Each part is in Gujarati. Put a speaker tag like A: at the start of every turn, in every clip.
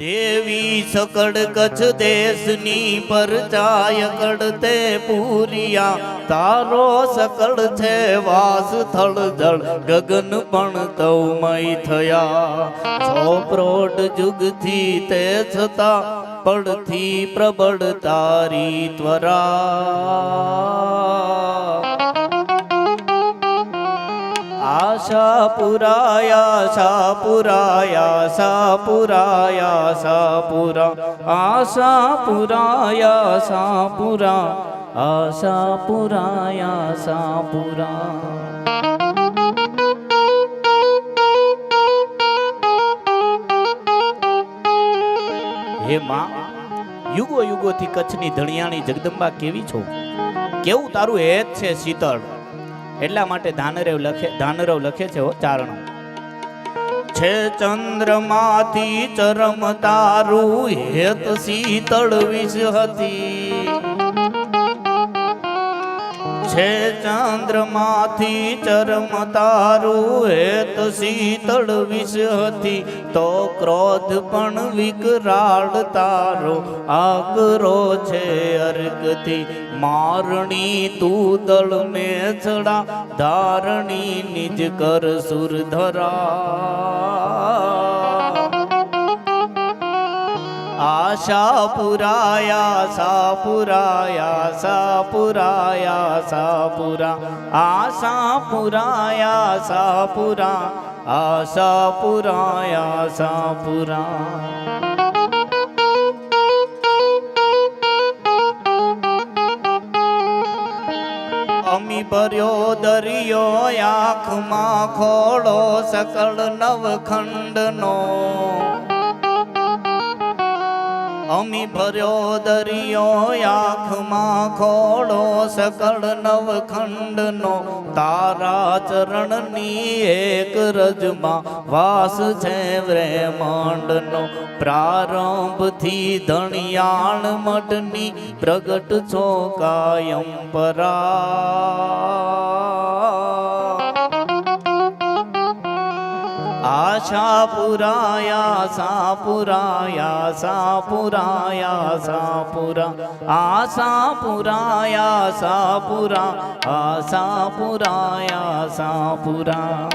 A: દેવી સકડ કચ્છ દેશની પરચાય કડતે પૂરિયા. તારો સકળ છે વાસ થળ જળ, ગગન પણ તૌમય થયા. છો પ્રોઢ જુગથી તે છતાં પડથી પ્રબળ તારી ત્વરા. આશા સાપુરાયા સાપુરાયા પુરાયા આશા પુરાયા આશા પુરા આશા પુરાયા આશા પુરા આશા પુરાયા આશા પુરા હે માં યુગો યુગોથી કચ્છની ધણિયાણી જગદંબા કેવી છો? કેવું તારું હેત છે શીતળ? એટલા માટે ધાનરેવ લખે, ધાનરવ લખે છે ચારણો. છે ચંદ્રમાંથી ચરમ તારું હેત શીતળ વિષ હતી. છે ચંદ્રમાંથી ચરમ તારું હેત શીતળ વિષ હતી તો ક્રોધ પણ વિકરાળ તારો આકરો છે અર્ગથી. મારણી તું દળ ને છડા ધારણી નિજ કર સુરધરા. આશા પુરાયા સા પુરાયા સા પુરાયા સા પુરા આશા પુરાયા સા પુરા આશા પુરાયા સા પુરા અમી ભર્યો દરિયો આંખમાં ખોળો સકળ નવખંડનો અમી ભર્યો દરિયો આંખમાં ખોળો સકળ નવખંડનો તારા ચરણની એક રજમાં વાસ છે વ્રેમાંડનો પ્રારંભથી ધણિયાણ મઠની પ્રગટ છો કાયમ પરા. સા પુરાયા સા પુરાયા સા પુરા સાપુરાયા પુરાયા સા પુરા આશા પુરાયા સા પુરા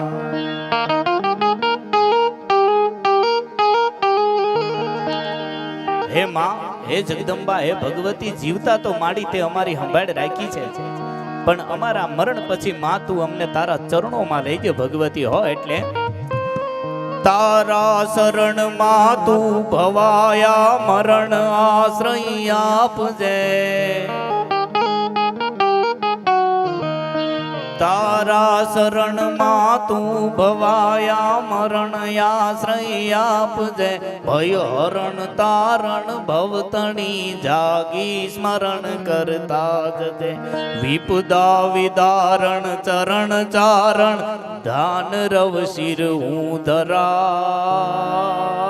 A: હે માં હે જગદંબા હે ભગવતી જીવતા તો માડી તે અમારી સંભાળ રાખી છે. પણ અમારા મરણ પછી માં તું અમને તારા ચરણોમાં લઈ ગયો ભગવતી, હો એટલે? તારા શરણમાં તું ભવાયા મરણ આશ્રય આપજે. તારા શરણમાં તું ભવાયા મરણ આશ્રય આપજે. ભય હરણ તારણ ભવતણી જાગી સ્મરણ કરતા જજે વિપદા વિદારણ, ચરણ ચારણ, ધાન રવ શિર હું ધરા.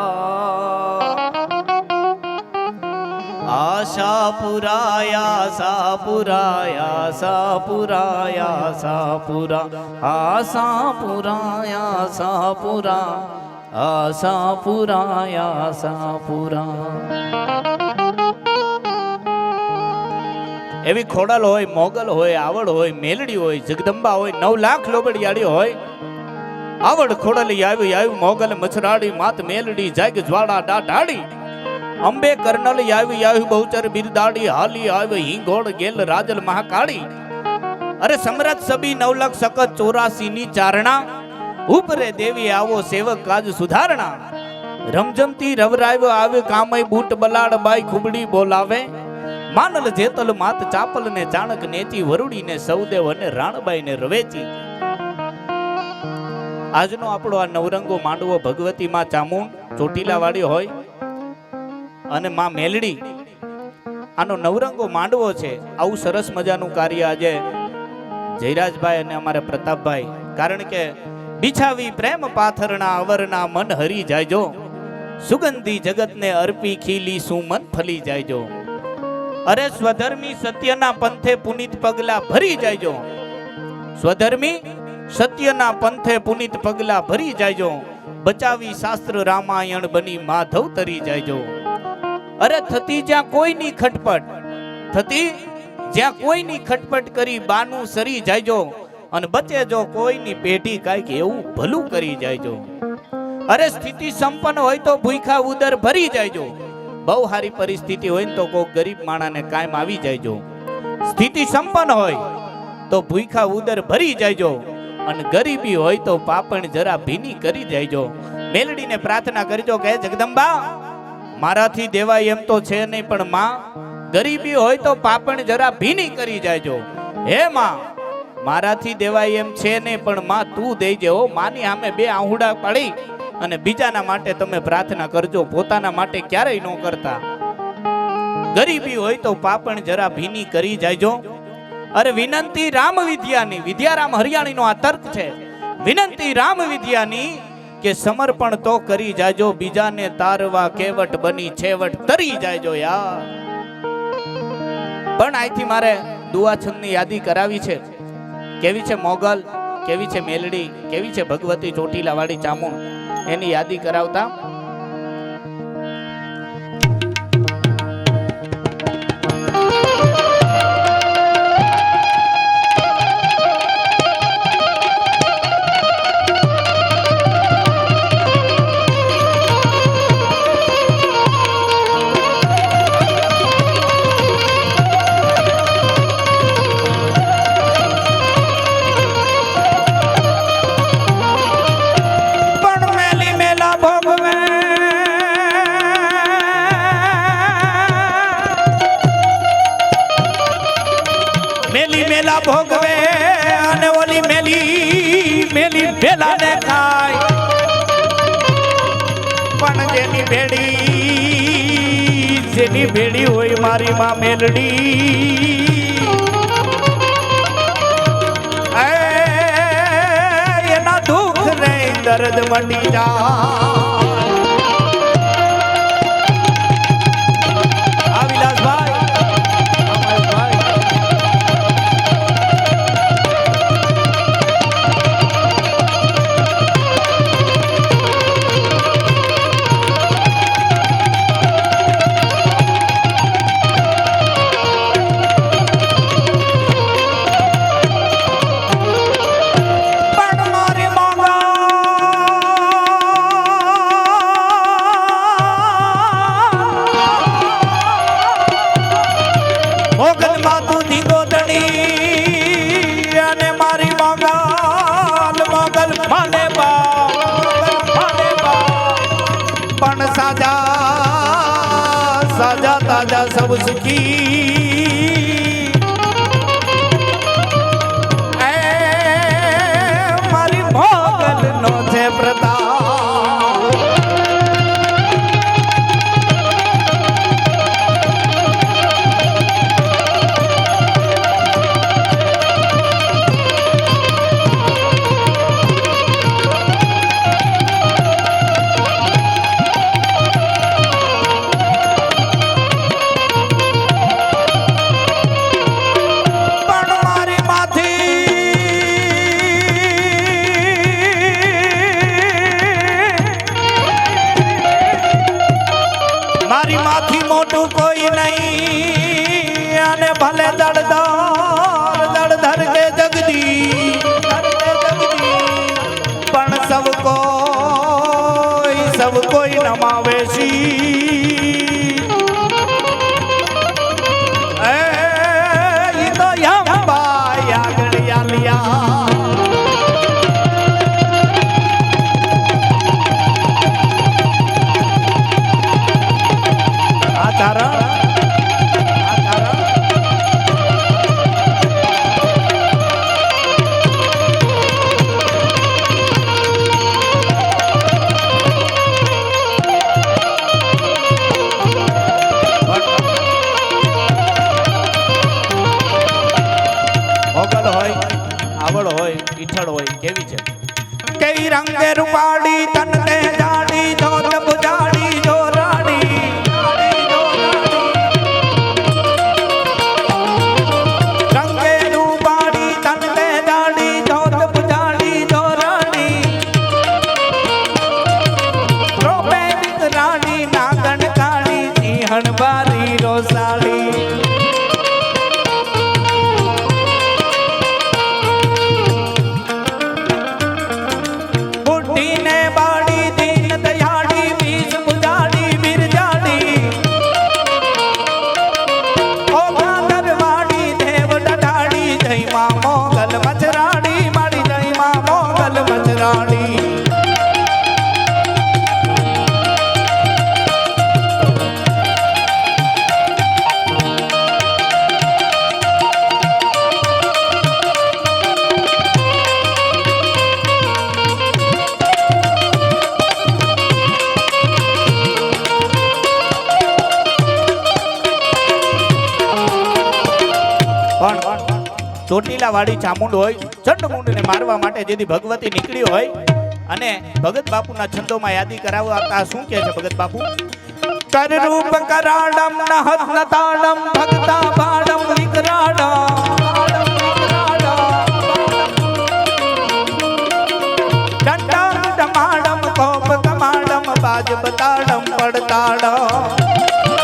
A: સા પુરાયા સા પુરાયા સા પુરા આશા પુરાયા સા પુરા આશા પુરાયા સા પુરા એવી ખોડલ હોય, મોગલ હોય, આવડ હોય, મેલડી હોય, જગદંબા હોય, નવ લાખ લોબડિયાળી હોય. આવડ ખોડલી આવી આવી મોગલ, મછરાડી, માત મેલડી, જાગ જ્વાળા ડાઢાડી અંબે કર્નલ આવી આવી બહુચર બિરદાડી હાલી આવી હિંગોળ ગેલ રાજલ મહાકાળી અરે સમ્રાટ સબી નવલખ સકત ચોરાસી ની ચારણા ઉપરે દેવી આવો સેવક કાજ સુધારણા રમજમતી રવરાવ્યો આવે કામય બૂટ બલાડ બાઈ ખુબડી બોલાવે માનલ જેતલ માત ચાપલ ને ચાણક નેચી વરુડી ને સૌદેવ અને રાણબાઈ ને રવેચી આજનો આપણો આ નવરંગો માંડવો ભગવતી માં ચામુંડ ચોટીલા વાળી હોય અને માં મેલડી આનો નવરંગો માંડવો છે. આવું સરસ મજાનું કાર્ય આજે જયરાજભાઈ અને અમારા પ્રતાપભાઈ. કારણ કે બિછાવી પ્રેમ પાથરના અવરના મન હરી જાયજો. સુગંધી જગતને અર્પી ખીલી શું મન ફલી જાયજો. અરે સ્વધર્મી સત્યના પંથે પુનિત પગલા ભરી જાયજો. સ્વધર્મી સત્યના પંથે પુનિત પગલા ભરી જાયજો. બચાવી શાસ્ત્ર રામાયણ બની માધવ તરી જાયજો. અરે થતી જ્યાં કોઈની ખટપટ, થતી જ્યાં કોઈની ખટપટ કરી બાનું સરી જાયજો અને બચે જો કોઈની પેઢી કાંઈક એવું ભલું કરી જાયજો. અરે સ્થિતિ સંપન્ન હોય તો ભૂખા ઉદર ભરી જાયજો. બહુ સારી પરિસ્થિતિ હોય ને તો કોઈ ગરીબ માણાને કાયમ આવી જાયજો. સ્થિતિ સંપન્ન હોય તો ભૂખા ઉદર ભરી જાયજો. અને ગરીબી હોય તો પાપણ જરા ભીની કરી જાયજો. મેલડીને પ્રાર્થના કરજો કે જગદંબા મારાથી દેવાય એમ તો છે નહીં, પણ માં, ગરીબી હોય તો પાપણ જરા ભીની કરી જાયજો. હે માં, મારાથી દેવાય એમ છે નહીં, પણ માં, તું દેજે હો માની સામે બે આહુડા પાડી અને બીજાના માટે તમે પ્રાર્થના કરજો. પોતાના માટે ક્યારેય ન કરતા. ગરીબી હોય તો પાપણ જરા ભીની કરી જાયજો. અરે વિનંતી રામ વિદ્યાની, વિદ્યારામ હરિયાણીનો આ તર્ક છે. વિનંતી રામ વિદ્યાની કે સમર્પણ તો કરી જાજો, બીજાને તારવા કેવટ બની, છેવટ તરી જાયજો યાર. પણ અહીંથી મારે દુઆછંદની યાદી કરાવી છે. કેવી છે મોગલ, કેવી છે મેલડી, કેવી છે ભગવતી ચોટીલા વાળી ચામુંડ? એની યાદી કરાવતા ભેડી હોય મારી માં મેલડી. એના દુઃખ ને દર્દ મંડી જા. રંગ રૂપાડી તન વાળી ચામુંડ હોય ચંડમુંડને મારવા માટે જેથી ભગવતી નીકળી હોય. અને ભગત બાપુના છંદોમાં યાદી કરાવતા શું કહે છે ભગત બાપુ? કરરૂપ કરાડમ, નહત નતાડમ, ભક્તા બાડમ વિકરાડમ. દંડમ ડમાડમ કોપ, કમાડમ, બાજ, બતાડમ, પડતાડમ.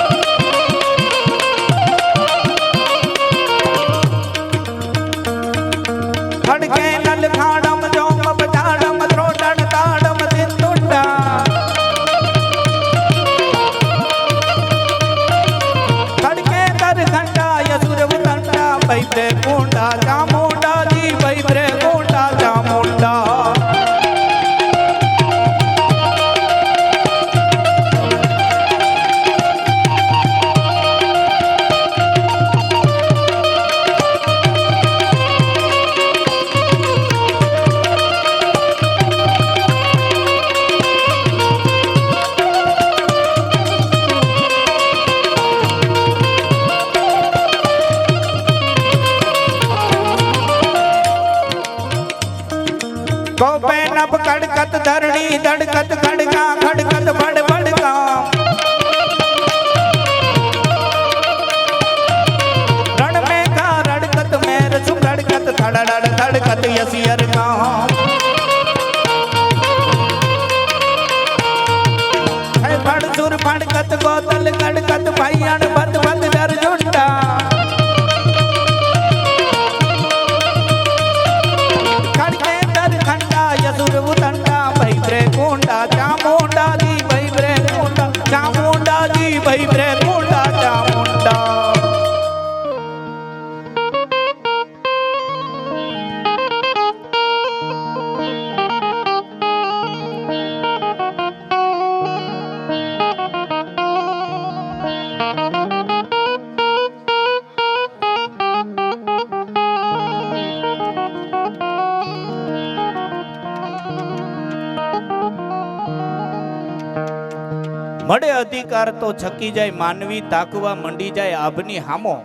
A: મળે અધિકાર તો છકી જાય, માનવી તાકવા મંડી જાય, આભની હામો.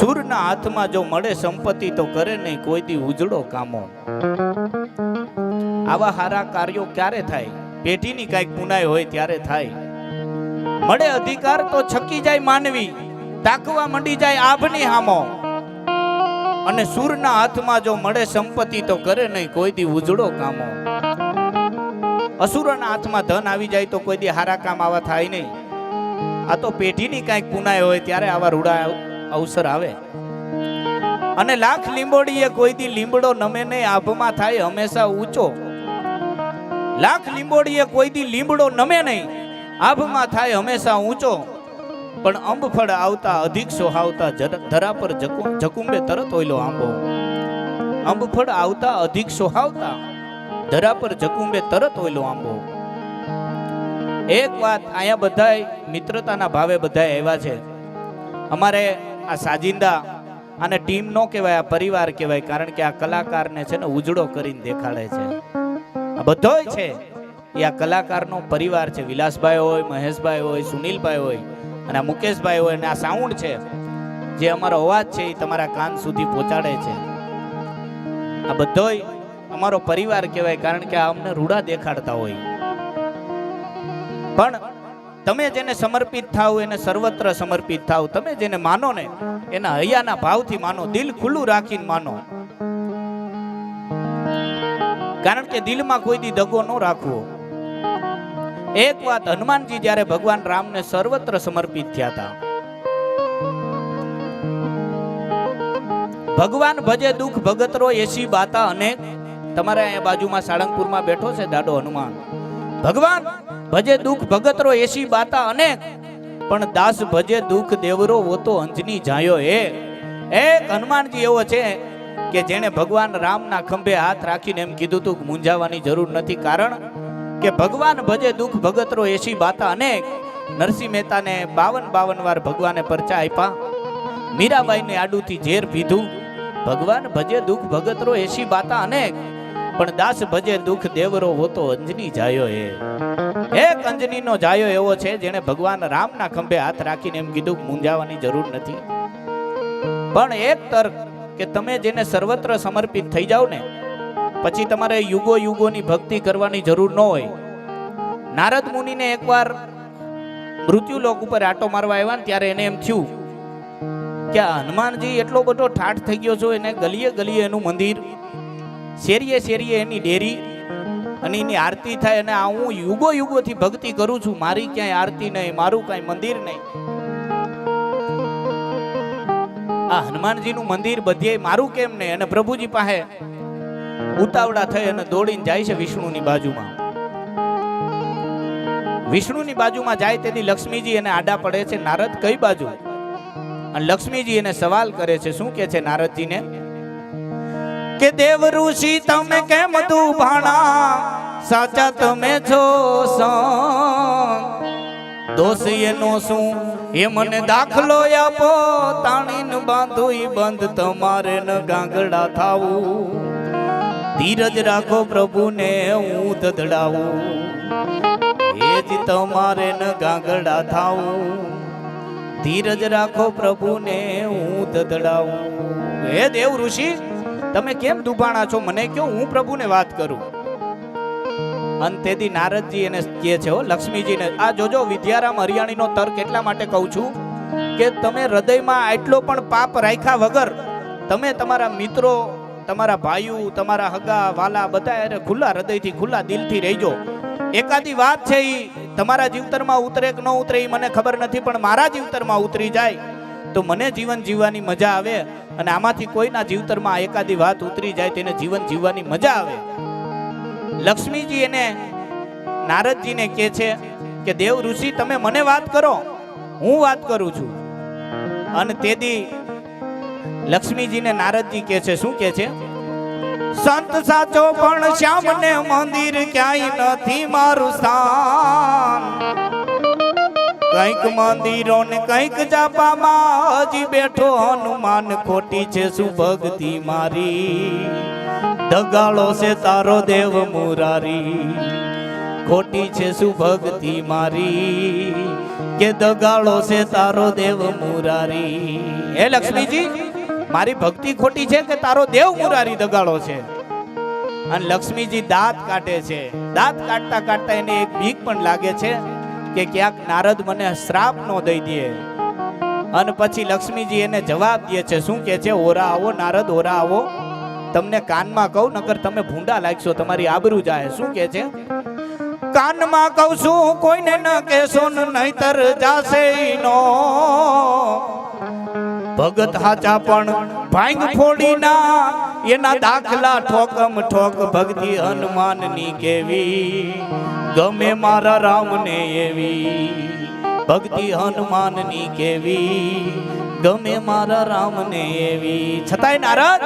A: સૂરના હાથમાં જો મળે સંપત્તિ તો કરે નહીં, કોઈ દી ઉજળો કામો. આવા હારા કાર્યો ક્યારે થાય? પેઢીની કાંઈક પુનાય હોય ત્યારે થાય. મળે અધિકાર તો છકી જાય, માનવી તાકવા મંડી જાય, આભની હામો. અને સૂરના હાથમાં જો મળે સંપત્તિ તો કરે નહીં, કોઈ દી ઉજળો કામો. અસુરોના હાથમાં ધન આવી જાય તો કોઈ દી હારા કામ આવા થાય નહીં. આ તો પેઢીની કાંઈક પુનાય હોય ત્યારે આવા રૂડા અવસર આવે. અને લાખ લીંબોડીએ કોઈ દી લીંબડો નમે નહીં, આભમાં થાય હંમેશા ઊંચો. લાખ લીંબોડીએ કોઈ દી લીંબડો નમે નહીં, આભમાં થાય હંમેશા ઊંચો. પણ અંબફળ આવતા અધિક સોહાવતા ધરા પર જકુ- જકુંબે તરત લો આંબો. અંબફળ આવતા અધિક સોહાવતા. ધરા પર જકુંબે તરત હોયલો આંબો. એક વાત અહીંયા બધાય મિત્રતાના ભાવે બધાય આવ્યા છે. અમારે આ સાજિંદા અને ટીમ નો કહેવાય, આ પરિવાર કહેવાય, કારણ કે આ કલાકારને છે ને ઉજળો કરીને દેખાડે છે. આ બધોય છે. એ આ કલાકારનો પરિવાર છે. વિલાસભાઈ હોય, મહેશભાઈ હોય, સુનિલભાઈ હોય અને આ મુકેશભાઈ હોય અને આ સાઉન્ડ છે. જે અમારો અવાજ છે એ તમારા કાન સુધી પહોંચાડે છે. આ બધોય અમારો પરિવાર કહેવાય, કારણ કે અમને રૂડા દેખાડતા હોય. પણ તમે જેને સમર્પિત થાવ, એને સર્વત્ર સમર્પિત થાવ, તમે જેને માનો ને, એના હૈયાના ભાવથી માનો, દિલ ખુલ્લું રાખીને માનો. કારણ કે દિલમાં કોઈ દી દગો ન રાખવો. એક વાત, હનુમાનજી જ્યારે ભગવાન રામને સર્વત્ર સમર્પિત થયા હતા. ભગવાન ભજે, દુઃખ ભગતરો એસી બાતા અનેક તમારે અહીંયા બાજુમાં સાળંગપુરમાં બેઠો છે દાડો હનુમાન. ભગવાન, ભજે દુઃખ ભગતરો એસી બાતા અનેક, પણ દાસ ભજે દુઃખ દેવરો वो તો અંજની જાયો હે એક હનુમાનજી એવો છે કે જેણે ભગવાન રામના ખંભે હાથ રાખીને એમ કીધું તું કે મૂંઝાવાની જરૂર નથી. કારણ કે ભગવાન ભજે દુઃખ ભગતરો એસી બાતા અનેક, નરસિંહ મહેતાને બાવન બાવન વાર ભગવાને પરચા આપ્યા. મીરાબાઈને આડુથી ઝેર પીધું. ભગવાન ભજે દુઃખ ભગતરો એસી બાતા અનેક પણ દાસ ભજે દુઃખ દેવરો હોતો અંજની જાયો હે એક અંજનીનો જાયો એવો છે જેણે ભગવાન રામના ખંભે હાથ રાખીને એમ કીધું મુંજાવાની જરૂર નથી. પણ એક તર્ક કે તમે જેને સર્વત્ર સમર્પિત થઈ જાઓ ને, પછી તમારે યુગો યુગોની ભક્તિ કરવાની જરૂર ન હોય. નારદ મુનિને એકવાર મૃત્યુલોક ઉપર આટો મારવા આવ્યા ને ત્યારે એને એમ થયું કે હનુમાનજી એટલો બધો ઠાઠ થઈ ગયો છો, એને ગલીએ ગલીએ એનું મંદિર શેરીએ શેરીએ એની ડેરી અને એની આરતી થાય અને આ હું યુગો યુગોથી ભક્તિ કરું છું. મારી ક્યાંય આરતી નહીં, મારું કાંઈ મંદિર નહીં. આ હનુમાનજીનું મંદિર બધે મારું કેમ નહીં? અને પ્રભુજી પાસે ઉતાવળા થઈ અને દોડીને જાય છે વિષ્ણુની બાજુમાં. વિષ્ણુની બાજુમાં જાય તેથી લક્ષ્મીજી એને આડા પડે છે. નારદ કઈ બાજુ? અને લક્ષ્મીજી એને સવાલ કરે છે, શું કે છે નારદજીને? કે દેવ ઋષિ, તમે કેમ ભાણા સાચા તમે છો, સંત. દોષ એનો શું? એ મને દાખલો આપો. તાણીને બાંધો ઈ બંધ, તમારે ન ગાંગડા થાવું. ધીરજ રાખો પ્રભુને, હું ધધડાવું. એ જ તમારે ન ગાંગડા થાવું. ધીરજ રાખો પ્રભુને, હું ધધડાવું. હે દેવ ઋષિ તમે કેમ દુભાણા છો? મને કયો હું પ્રભુને વાત કરું. અને તેથી નારદજી એને કહે છે, હો, લક્ષ્મીજીને, આ જોજો, વિદ્યારામ હરિયાણીનો તર્ક એટલા માટે કહું છું કે તમે હૃદયમાં આટલો પણ પાપ રાખ્યા વગર તમે તમારા મિત્રો, તમારા ભાઈઓ, તમારા હગા, વાલા બધા એને ખુલ્લા હૃદયથી, ખુલ્લા દિલથી રહેજો. એકાદી વાત છે એ તમારા જીવતરમાં ઉતરે કે ન ઉતરે એ મને ખબર નથી, પણ મારા જીવતરમાં ઉતરી જાય તો મને જીવન જીવવાની મજા આવે. અને આમાંથી કોઈના જીવતરમાં એકાદી વાત ઉતરી જાય તેને જીવન જીવવાની મજા આવે. લક્ષ્મીજી એને, નારદજીને કહે છે કે, દેવ ઋષિ, તમે મને વાત કરો. હું વાત કરું છું. અને તેથી લક્ષ્મીજીને નારદજી કહે છે, શું કહે છે? સંત સાચો પણ શ્યામને મંદિર ક્યાંય નથી મારું સ્થાન. કંઈક મંદિરો ને કંઈક જાપામાં હજી બેઠો હનુમાન ખોટી છે શું ભક્તિ મારી? દગાળો છે તારો દેવ મુરારી, ખોટી છે શું ભક્તિ મારી? કે દગાળો છે તારો દેવ મુરારી? હે લક્ષ્મીજી, મારી ભક્તિ ખોટી છે કે તારો દેવ મુરારી દગાળો છે? અને લક્ષ્મીજી દાંત કાઢે છે. દાંત કાઢતા કાઢતા એને એક બીક પણ લાગે છે. કે ક્યાંક નારદ મને શ્રાપ નો દઈ દે. અને પછી લક્ષ્મીજી એને જવાબ દે છે, શું કે છે? ઓરા આવો, નારદ, ઓરા આવો. તમને કાનમાં કહું, નકર તમે ભૂંડા લાગશો, તમારી આબરૂ જાય. શું કે છે? કાનમાં કહું છું, કોઈને ન કહેશો નહીતર જાશે નો ભગત હાચા પણ ભાંગ ફોડી ના એના દાખલા ઠોકમ ઠોક ભક્તિ હનુમાનની કેવી. ગમે મારા રામને એવી, ભક્તિ હનુમાનની કેવી. ગમે મારા રામને એવી. છતાંય નારદ,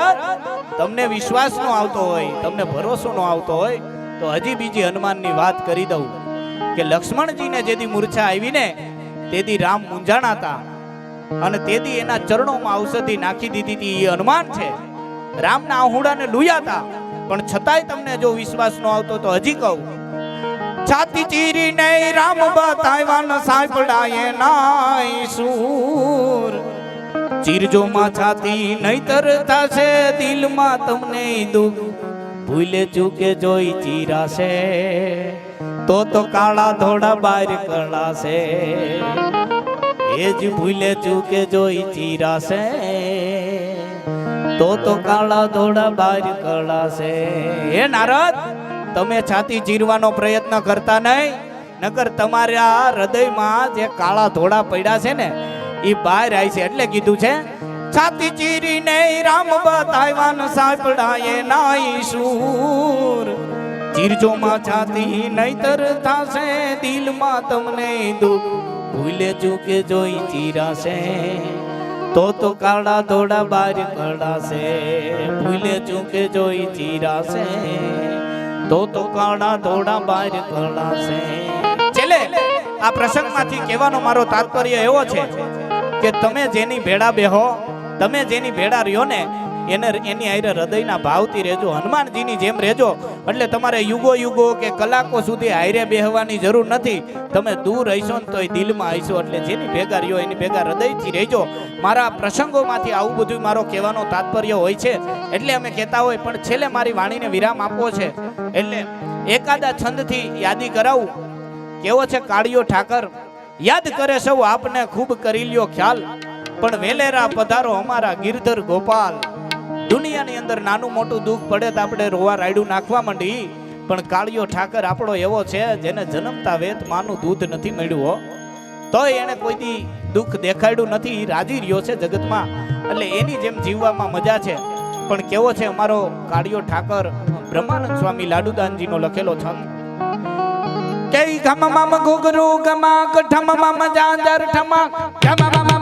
A: તમને વિશ્વાસ નો આવતો હોય, તમને ભરોસો નો આવતો હોય, તો હજી બીજી હનુમાનની વાત કરી દઉં. કે લક્ષ્મણજીને જેથી મૂર્છા આવી ને તેથી રામ મૂંઝાણા હતા. અને તેથી એના ચરણોમાં ઔષધિ નાખી દીધી હતી. એ હનુમાન છે. રામના આહુડાને લુયા હતા. પણ છતાંય તમને જો વિશ્વાસ ન આવતો તો હજી કહું છાતી ચીરી ને રામ બતાવ્યા સાંભળાય નાય સુર. ચીરજો માં છાતી નહીતર થશે, દિલમાં તમને દુઃખ. ભૂલે ચૂકે જોઈ ચીરાશે, તો તો કાળા ધોળા બાર કળાશે. એ જ ભૂલે ચૂકે જોઈ ચીરાશે, તો તો કાળા ધોળા બાર કળાશે. હે નારદ! તમે છાતી ચીરવાનો પ્રયત્ન કરતા નહીં, નકર તમારા હૃદયમાં જે કાળા ધોળા પડ્યા છે ને એ બહાર આવી છે. એટલે કીધું છે, છાતી ચીરીને રામ બતાવ્યાન સાંભળાય નાઈ સુર. ચીરજોમાં છાતી નહીતર થાશે, દિલમાં તમને દુઃખ ભૂલે ચૂકે જોઈ ચીરાશે. તો તો કાળા ધોળા બાર કળાશે ભૂલે ચૂકે જોઈ ચીરાશે. તો તો કાળા ધોળા બાર કળાશે છેલ્લે આ પ્રસંગમાંથી કહેવાનો મારો તાત્પર્ય એવો છે કે તમે જેની ભેડા બેહો, તમે જેની ભેડા રહ્યો ને એને એની આયરે હૃદયના ભાવથી રહેજો, હનુમાનજીની જેમ રહેજો. એટલે તમારે યુગો યુગો કે કલાકો સુધી આયરે બેહવાની જરૂર નથી. તમે દૂર રહીશો ને તોય દિલમાં આવીશો એટલે જેની ભેગા રહ્યો એની ભેગા હૃદયથી રહેજો. મારા પ્રસંગોમાંથી આવું બધું મારો કહેવાનો તાત્પર્ય હોય છે. એટલે અમે કહેતા હોય, પણ છેલ્લે મારી વાણીને વિરામ આપવો છે. એટલે એકાદા છંદથી યાદી કરાવું. કેવો છે કાળિયો ઠાકર? યાદ કરે સૌ આપને ખૂબ કરી લ્યો ખ્યાલ. પણ વેલેરા પધારો અમારા ગિરધર ગોપાલ. દુનિયાની અંદર નાનું મોટું દુઃખ પડે તો આપણે રોવા રાયડું નાખવા માંડી. પણ કાળિયો ઠાકર આપણો એવો છે, જેને જન્મતા વેત માનું દૂધ નથી મળ્યું, હો. તોય એને કોઈથી દુઃખ દેખાડ્યું નથી રાજી રહ્યો છે જગતમાં. એટલે એની જેમ જીવવામાં મજા છે. પણ કેવો છે અમારો કાળિયો ઠાકર? બ્રહ્માનંદ સ્વામી લાડુદાનજીનો લખેલો છંદ. કે ગમ મમ ગુગરુ ગમા કઠમ મમ જાંજર ઠમા ગમ મમ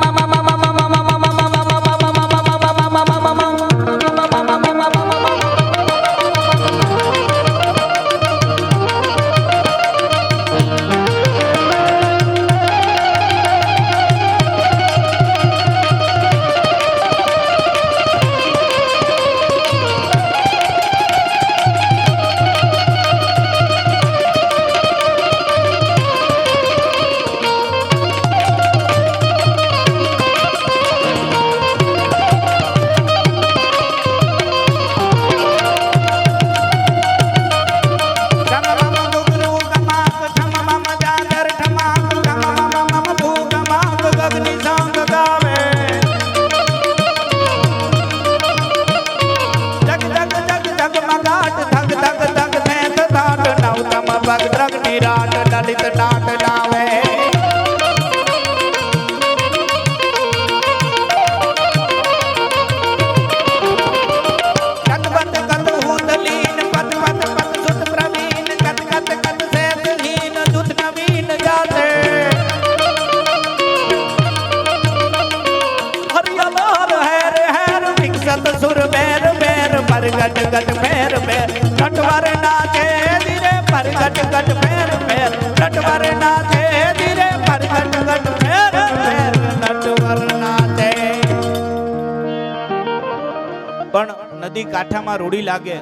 A: કાંઠામાં રૂડી લાગે.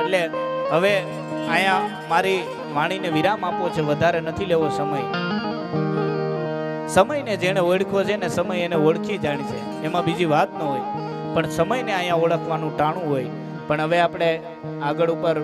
A: એટલે હવે અહીંયા મારી વાણીને વિરામ આપવો છે. વધારે નથી લેવો સમય. સમયને જેણે ઓળખ્યો છે ને સમય એને ઓળખી જાણ છે. એમાં બીજી વાત ન હોય. પણ સમયને અહીંયા ઓળખવાનું ટાણું હોય. પણ હવે આપણે આગળ ઉપર